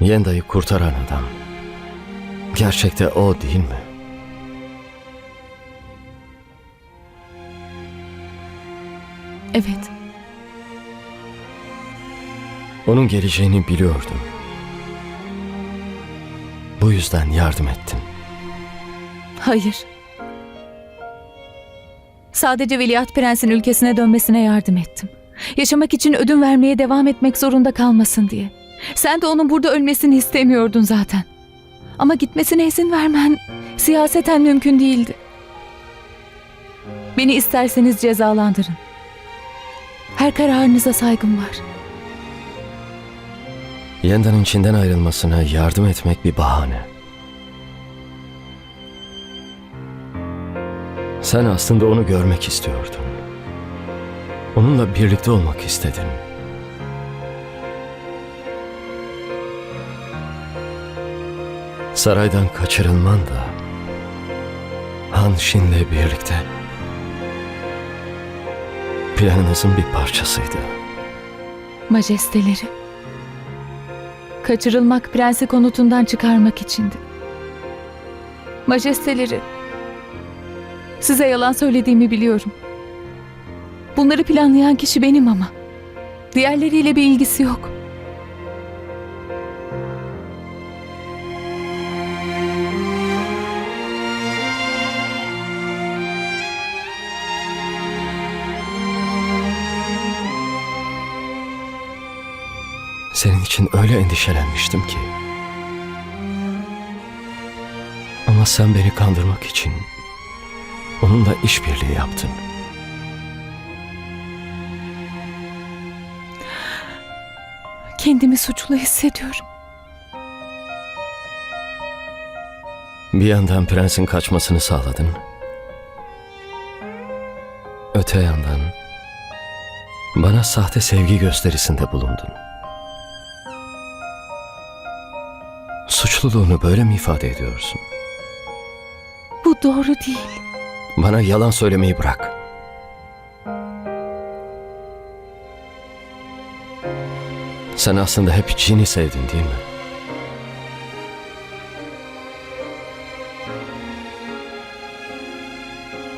Yenda'yı kurtaran adam. Gerçekte o değil mi? Evet. Onun geleceğini biliyordum. Bu yüzden yardım ettim. Hayır. Sadece Veliaht Prens'in ülkesine dönmesine yardım ettim. Yaşamak için ödün vermeye devam etmek zorunda kalmasın diye. Sen de onun burada ölmesini istemiyordun zaten. Ama gitmesine izin vermen siyaseten mümkün değildi. Beni isterseniz cezalandırın. Her kararınıza saygım var. Yenda'nın Çin'den ayrılmasına yardım etmek bir bahane. Sen aslında onu görmek istiyordun. Onunla birlikte olmak istedin. Saraydan kaçırılman da Han Shin'le birlikte planınızın bir parçasıydı. Majesteleri. Kaçırılmak prensi konutundan çıkarmak içindi. Majesteleri. Size yalan söylediğimi biliyorum. Bunları planlayan kişi benim ama. Diğerleriyle bir ilgisi yok. Senin için öyle endişelenmiştim ki. Ama sen beni kandırmak için onunla işbirliği yaptın. Kendimi suçlu hissediyorum. Bir yandan prensin kaçmasını sağladın. Öte yandan bana sahte sevgi gösterisinde bulundun. Suçluluğunu böyle mi ifade ediyorsun? Bu doğru değil. Bana yalan söylemeyi bırak. Sen aslında hep Jin'i sevdin değil mi?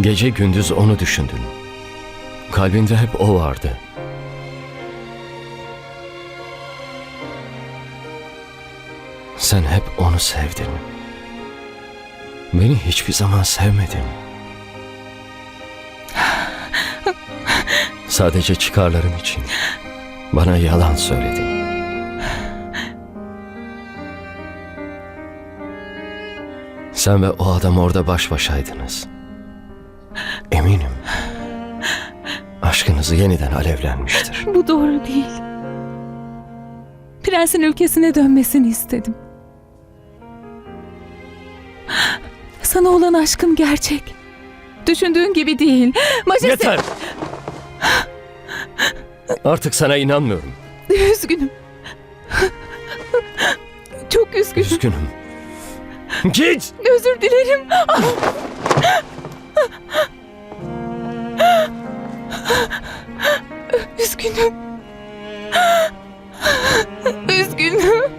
Gece gündüz onu düşündün. Kalbinde hep o vardı. Sen hep onu sevdin. Beni hiçbir zaman sevmedin. Sadece çıkarların için bana yalan söyledin. Sen ve o adam orada baş başaydınız. Eminim. Aşkınız yeniden alevlenmiştir. Bu doğru değil. Prensin ülkesine dönmesini istedim. Sana olan aşkım gerçek. Düşündüğün gibi değil. Majeste... Yeter! Artık sana inanmıyorum. Üzgünüm. Çok üzgünüm. Üzgünüm. Git! Özür dilerim. Üzgünüm. Üzgünüm. Üzgünüm.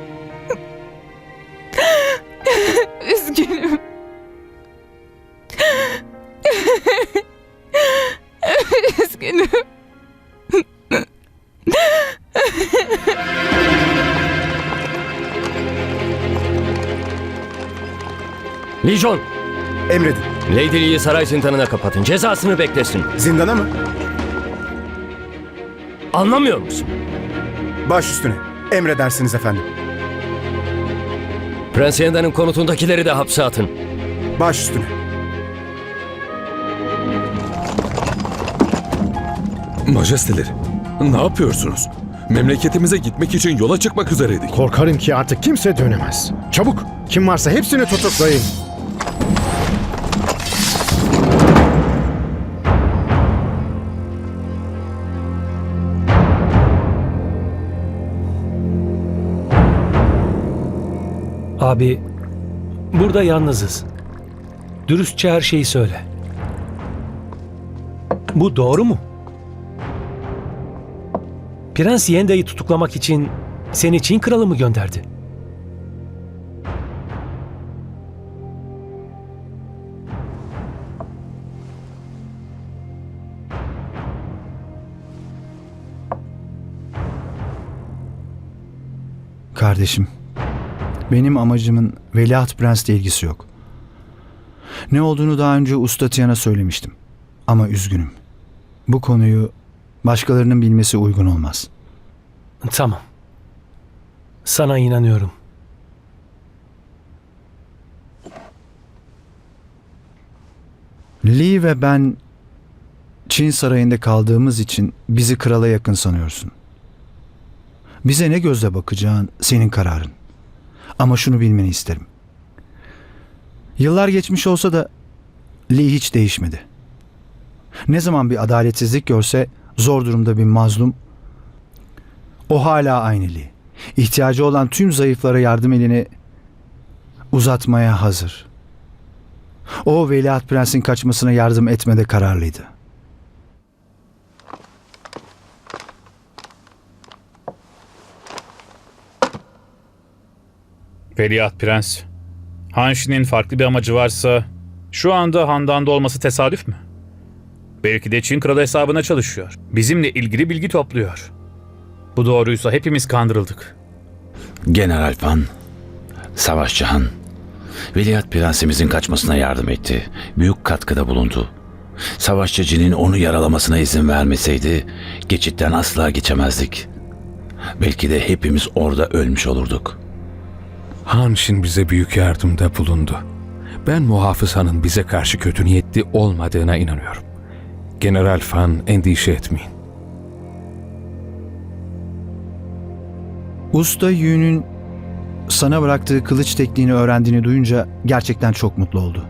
Lijon! Emredin. Lady Lee'yi saray zindanına kapatın. Cezasını beklesin. Zindana mı? Anlamıyor musun? Baş üstüne. Emredersiniz efendim. Prens Yenda'nın konutundakileri de hapse atın. Baş üstüne. Majesteleri, ne yapıyorsunuz? Memleketimize gitmek için yola çıkmak üzereydik. Korkarım ki artık kimse dönemez. Çabuk, kim varsa hepsini tutuklayın. Abi, burada yalnızız. Dürüstçe her şeyi söyle. Bu doğru mu? Prens Yenda'yı tutuklamak için seni Çin kralı mı gönderdi? Kardeşim, benim amacımın Veliaht Prens'le ilgisi yok. Ne olduğunu daha önce Usta Tiyan'a söylemiştim. Ama üzgünüm. Bu konuyu başkalarının bilmesi uygun olmaz. Tamam. Sana inanıyorum. Lee ve ben Çin sarayında kaldığımız için bizi krala yakın sanıyorsun. Bize ne gözle bakacağın senin kararın. Ama şunu bilmeni isterim. Yıllar geçmiş olsa da Lee hiç değişmedi. Ne zaman bir adaletsizlik görse zor durumda bir mazlum o hala aynı Lee. İhtiyacı olan tüm zayıflara yardım elini uzatmaya hazır. O Veliaht Prens'in kaçmasına yardım etmede kararlıydı. Veliaht Prens. Hanşi'nin farklı bir amacı varsa şu anda Handan'da olması tesadüf mü? Belki de Çin kralı hesabına çalışıyor. Bizimle ilgili bilgi topluyor. Bu doğruysa hepimiz kandırıldık. General Fan, Savaşçı Han, Veliaht Prensimizin kaçmasına yardım etti. Büyük katkıda bulundu. Savaşçı Cin'in onu yaralamasına izin vermeseydi geçitten asla geçemezdik. Belki de hepimiz orada ölmüş olurduk. Hanshin bize büyük yardımda bulundu. Ben Muhafız Han'ın bize karşı kötü niyetli olmadığına inanıyorum. General Fan endişe etmeyin. Usta Yu'nun sana bıraktığı kılıç tekniğini öğrendiğini duyunca gerçekten çok mutlu oldu.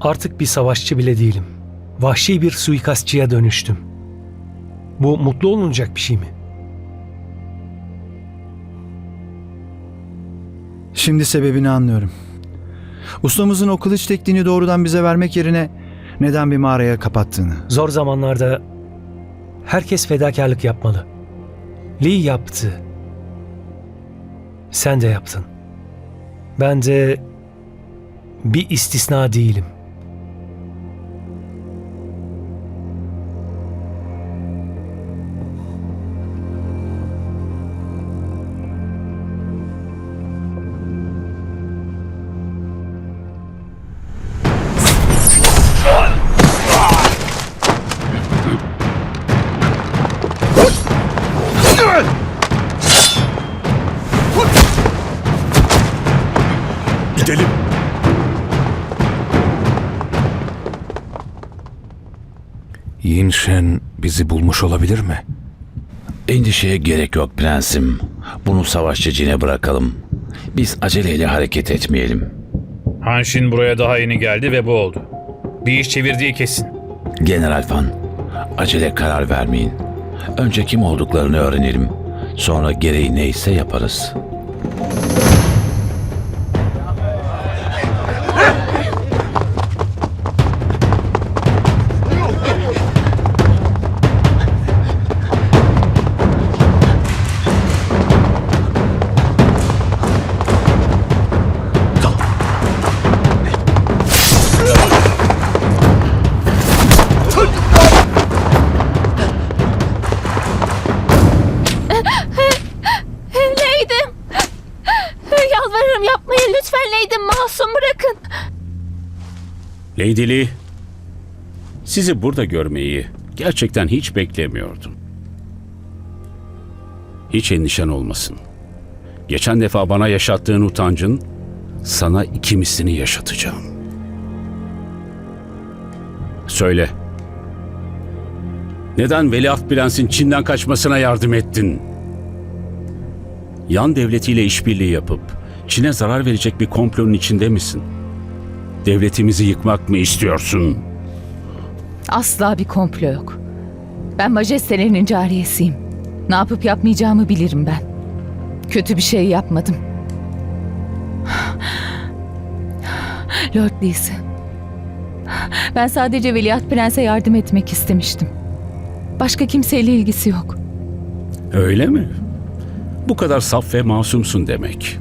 Artık bir savaşçı bile değilim. Vahşi bir suikastçıya dönüştüm. Bu mutlu olunacak bir şey mi? Şimdi sebebini anlıyorum. Ustamızın o kılıç tekniğini doğrudan bize vermek yerine neden bir mağaraya kapattığını. Zor zamanlarda herkes fedakarlık yapmalı. Lee yaptı. Sen de yaptın. Ben de bir istisna değilim. Gidelim. Yin Shen bizi bulmuş olabilir mi? Endişeye gerek yok prensim. Bunu Savaşçı Cin'e bırakalım. Biz aceleyle hareket etmeyelim. Hanşin buraya daha yeni geldi ve bu oldu. Bir iş çevirdiği kesin. General Fan, acele karar vermeyin. Önce kim olduklarını öğrenelim. Sonra gereği neyse yaparız. Lady Lee, sizi burada görmeyi gerçekten hiç beklemiyordum. Hiç endişen olmasın. Geçen defa bana yaşattığın utancın sana iki mislini yaşatacağım. Söyle. Neden Veliaht Prens'in Çin'den kaçmasına yardım ettin? Yan devletiyle işbirliği yapıp Çin'e zarar verecek bir komplonun içinde misin? Devletimizi yıkmak mı istiyorsun? Asla bir komplo yok. Ben majestelerinin cariyesiyim. Ne yapıp yapmayacağımı bilirim ben. Kötü bir şey yapmadım. Lord Lee'si. Ben sadece Veliaht Prens'e yardım etmek istemiştim. Başka kimseyle ilgisi yok. Öyle mi? Bu kadar saf ve masumsun demek.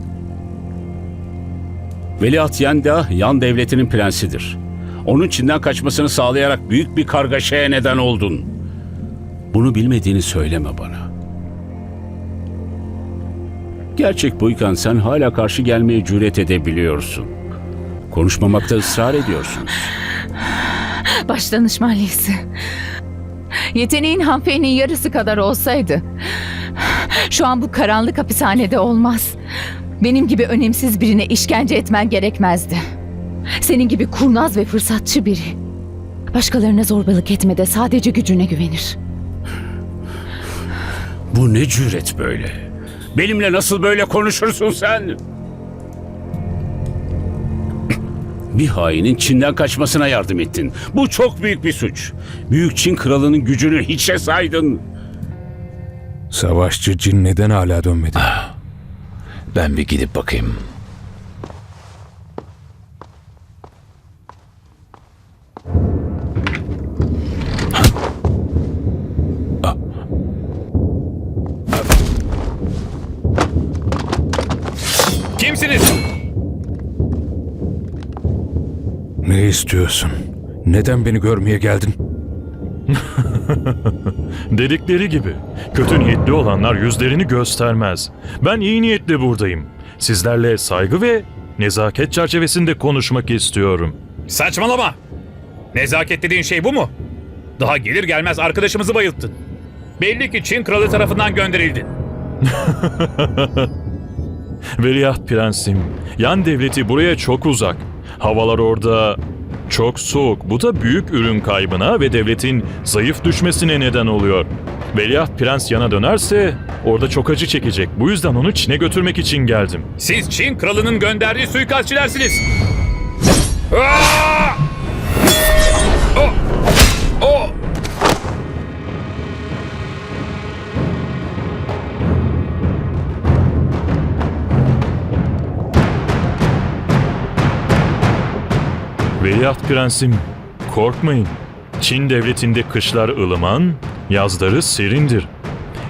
Veliaht Yenda, yan devletinin prensidir. Onun Çin'den kaçmasını sağlayarak büyük bir kargaşaya neden oldun. Bunu bilmediğini söyleme bana. Gerçek buyken sen hala karşı gelmeye cüret edebiliyorsun. Konuşmamakta ısrar ediyorsun. Baş danışman Lisi. Yeteneğin Hanfei'nin yarısı kadar olsaydı şu an bu karanlık hapishanede olmaz. Benim gibi önemsiz birine işkence etmen gerekmezdi. Senin gibi kurnaz ve fırsatçı biri. Başkalarına zorbalık etmede sadece gücüne güvenir. Bu ne cüret böyle? Benimle nasıl böyle konuşursun sen? Bir hainin Çin'den kaçmasına yardım ettin. Bu çok büyük bir suç. Büyük Çin kralının gücünü hiçe saydın. Savaşçı cin neden hala dönmedi? Ben bir gidip bakayım. Kimsiniz? Ne istiyorsun? Neden beni görmeye geldin? Dedikleri gibi. Kötü niyetli olanlar yüzlerini göstermez. Ben iyi niyetli buradayım. Sizlerle saygı ve nezaket çerçevesinde konuşmak istiyorum. Saçmalama. Nezaket dediğin şey bu mu? Daha gelir gelmez arkadaşımızı bayılttın. Belli ki Çin kralı tarafından gönderildin. Veliaht prensim, yan devleti buraya çok uzak. Havalar orada çok soğuk. Bu da büyük ürün kaybına ve devletin zayıf düşmesine neden oluyor. Veliaht prens yana dönerse orada çok acı çekecek. Bu yüzden onu Çin'e götürmek için geldim. Siz Çin kralının gönderdiği suikastçilersiniz. Aa! O! O! Veliaht prensim, korkmayın. Çin devletinde kışlar ılıman, yazları serindir.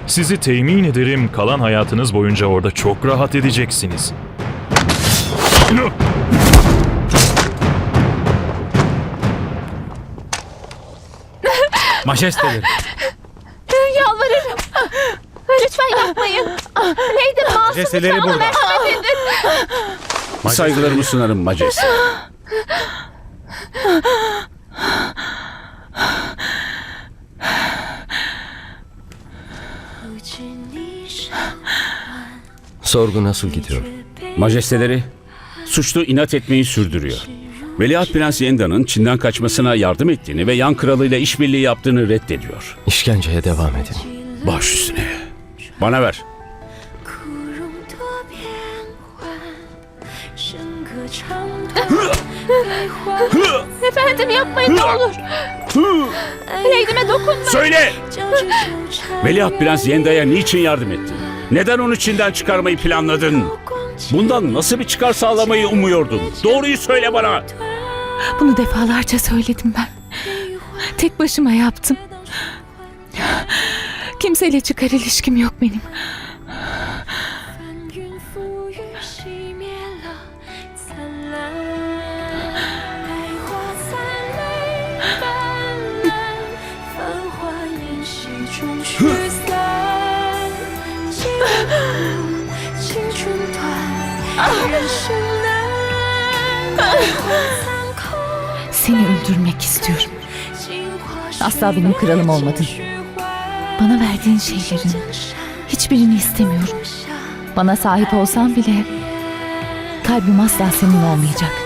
Sizi temin ederim kalan hayatınız boyunca orada çok rahat edeceksiniz. Majesteleri. Yalvarırım. Lütfen yapmayın. Neydi masum Majesteleri burada. Saygılarımı sunarım majeste. Sorgu nasıl gidiyor? Majesteleri suçlu inat etmeyi sürdürüyor. Veliaht Prens Yenda'nın Çin'den kaçmasına yardım ettiğini ve yan kralıyla işbirliği yaptığını reddediyor. İşkenceye devam edin. Baş üstüne. Bana ver. Efendim yapmayın ne olur. Leylime dokunmayın. Söyle! Veliaht Prens Yenda'ya niçin yardım etti? Neden onu Çin'den çıkarmayı planladın? Bundan nasıl bir çıkar sağlamayı umuyordun? Doğruyu söyle bana. Bunu defalarca söyledim ben. Tek başıma yaptım. Kimseyle çıkar ilişkim yok benim. Seni öldürmek istiyorum. Asla benim kralım olmadın. Bana verdiğin şeylerin hiçbirini istemiyorum. Bana sahip olsan bile kalbim asla senin olmayacak.